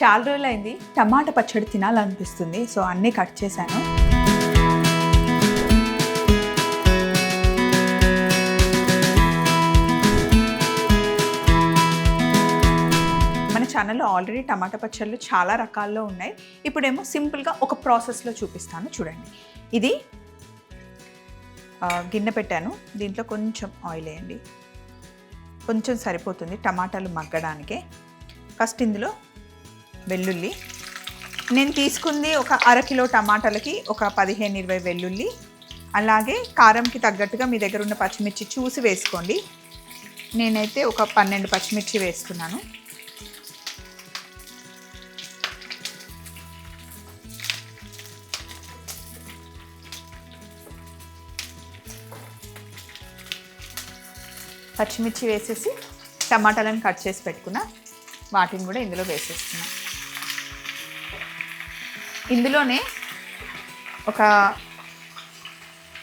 చాలా రోజులైంది. టమాటా పచ్చడి తినాలనిపిస్తుంది. సో అన్నీ కట్ చేశాను. మన ఛానల్లో ఆల్రెడీ టమాటా పచ్చళ్ళు చాలా రకాల్లో ఉన్నాయి. ఇప్పుడేమో సింపుల్గా ఒక ప్రాసెస్లో చూపిస్తాను. చూడండి. ఇది గిన్నె పెట్టాను. దీంట్లో కొంచెం ఆయిల్ వేయండి. కొంచెం సరిపోతుంది టమాటాలు మగ్గడానికే. ఫస్ట్ ఇందులో వెల్లుల్లి. నేను తీసుకుంది ఒక అర కిలో టమాటాలకి ఒక పదిహేను ఇరవై వెల్లుల్లి. అలాగే కారంకి తగ్గట్టుగా మీ దగ్గర ఉన్న పచ్చిమిర్చి చూసి వేసుకోండి. నేనైతే ఒక పన్నెండు పచ్చిమిర్చి వేసుకున్నాను. పచ్చిమిర్చి వేసేసి టమాటాలను కట్ చేసి పెట్టుకున్నా వాటిని కూడా ఇందులో వేసేస్తున్నాను ఇందులోనే ఒక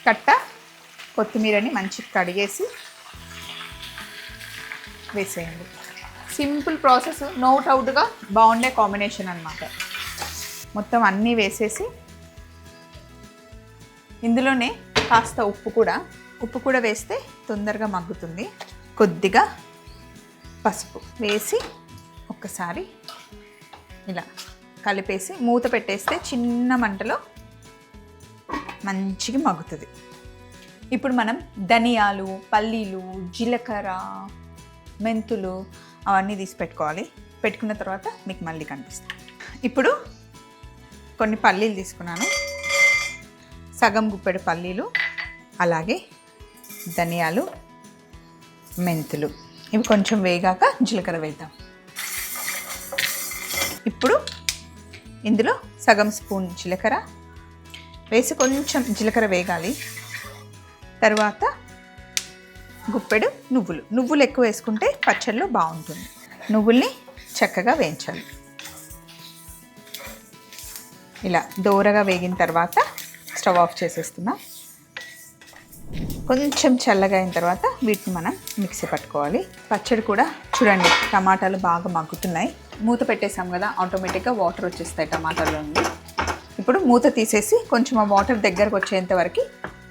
కట్ట కొత్తిమీరని మంచిగా కడిగేసి వేసేయండి. సింపుల్ ప్రాసెస్ నోట్ అవుట్గా బాగుండే కాంబినేషన్ అన్నమాట. మొత్తం అన్నీ వేసేసి ఇందులోనే కాస్త ఉప్పు కూడా ఉప్పు కూడా వేస్తే తొందరగా మగ్గుతుంది. కొద్దిగా పసుపు వేసి ఒక్కసారి ఇలా కలిపేసి మూత పెట్టేస్తే చిన్న మంటలో మంచిగా మగ్గుతుంది. ఇప్పుడు మనం ధనియాలు పల్లీలు జీలకర్ర మెంతులు అవన్నీ తీసి పెట్టుకోవాలి. పెట్టుకున్న తర్వాత మీకు మళ్ళీ కనిపిస్తాయి ఇప్పుడు కొన్ని పల్లీలు తీసుకున్నాను. సగం గుప్పెడు పల్లీలు అలాగే ధనియాలు మెంతులు. ఇవి కొంచెం వేగాక జీలకర్ర వేద్దాం. ఇప్పుడు ఇందులో సగం స్పూన్ జీలకర్ర. వేసి కొంచెం జీలకర్ర వేగాలి. తర్వాత గుప్పెడు నువ్వులు. నువ్వులు ఎక్కువ వేసుకుంటే పచ్చళ్ళు బాగుంటుంది. నువ్వుల్ని చక్కగా వేయించాలి. ఇలా దోరగా వేగిన తర్వాత స్టవ్ ఆఫ్ చేసేస్తున్నాం. కొంచెం చల్లగా అయిన తర్వాత వీటిని మనం మిక్సీ పట్టుకోవాలి. పచ్చడి కూడా చూడండి టమాటాలు బాగా మగ్గుతున్నాయి. మూత పెట్టేసాం కదా ఆటోమేటిక్గా వాటర్ వచ్చేస్తాయి టమాటాలో నుండి ఇప్పుడు మూత తీసేసి కొంచెం ఆ వాటర్ దగ్గరకు వచ్చేంత వరకు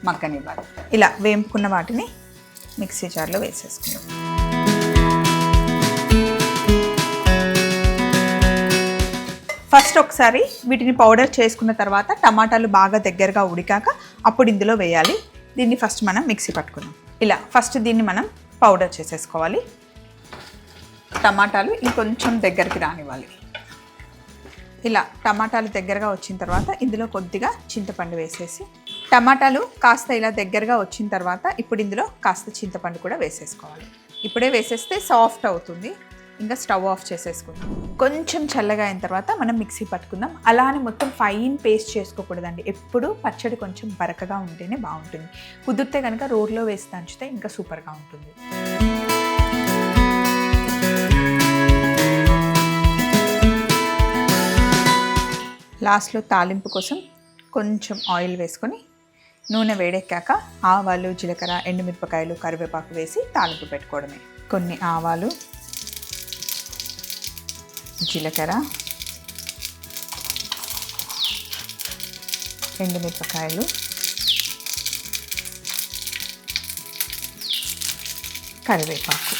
మగ్గనివ్వాలి. ఇలా వేంపుకున్న వాటిని మిక్సీ జార్లో వేసేసుకుందాం. ఫస్ట్ ఒకసారి వీటిని పౌడర్ చేసుకున్న తర్వాత టమాటాలు బాగా దగ్గరగా ఉడికాక అప్పుడు ఇందులో వేయాలి. దీన్ని ఫస్ట్ మనం మిక్సీ పట్టుకుందాం. ఇలా ఫస్ట్ దీన్ని మనం పౌడర్ చేసేసుకోవాలి. టమాటాలు ఇంకొంచెం దగ్గరికి రానివ్వాలి. ఇలా టమాటాలు దగ్గరగా వచ్చిన తర్వాత ఇందులో కొద్దిగా చింతపండు వేసేసి టమాటాలు కాస్త ఇలా దగ్గరగా వచ్చిన తర్వాత ఇప్పుడు ఇందులో కాస్త చింతపండు కూడా వేసేసుకోవాలి. ఇప్పుడే వేసేస్తే సాఫ్ట్ అవుతుంది. ఇంకా స్టవ్ ఆఫ్ చేసేసుకుందాం. కొంచెం చల్లగా అయిన తర్వాత మనం మిక్సీ పట్టుకుందాం. అలానే మొత్తం ఫైన్ పేస్ట్ చేసుకోకూడదండి. ఎప్పుడు పచ్చడి కొంచెం బరకగా ఉంటేనే బాగుంటుంది. కుదిరితే కనుక రోడ్లో వేసి దంచితే ఇంకా సూపర్గా ఉంటుంది. లాస్ట్లో తాలింపు కోసం కొంచెం ఆయిల్ వేసుకొని నూనె వేడెక్కాక ఆవాలు జీలకర్ర ఎండుమిరపకాయలు కరివేపాకు వేసి తాలింపు పెట్టుకోవడమే. కొన్ని ఆవాలు జీలకర్ర ఎండుమిరపకాయలు కరివేపాకు.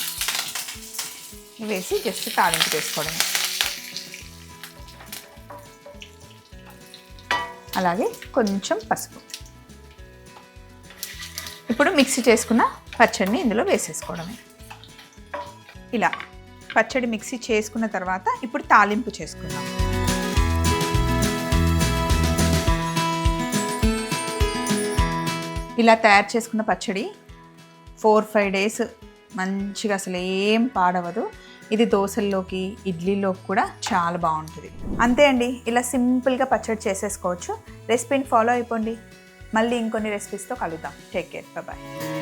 వేసి జస్ట్ తాలింపు వేసుకోవడమే అలాగే కొంచెం పసుపు. ఇప్పుడు మిక్సీ చేసుకున్న పచ్చడిని ఇందులో వేసేసుకోవడమే. ఇలా. పచ్చడి మిక్సీ చేసుకున్న తర్వాత ఇప్పుడు తాలింపు చేసుకుందాం. ఇలా తయారు చేసుకున్న పచ్చడి ఫోర్ ఫైవ్ డేస్ మంచిగా అసలు ఏం పాడవదు. ఇది దోశల్లోకి ఇడ్లీలోకి కూడా చాలా బాగుంటుంది. అంతే అండి ఇలా సింపుల్గా పచ్చడి చేసేసుకోవచ్చు. రెసిపీని ఫాలో అయిపోండి. మళ్ళీ ఇంకొన్ని రెసిపీస్తో కలుద్దాం. Take care bye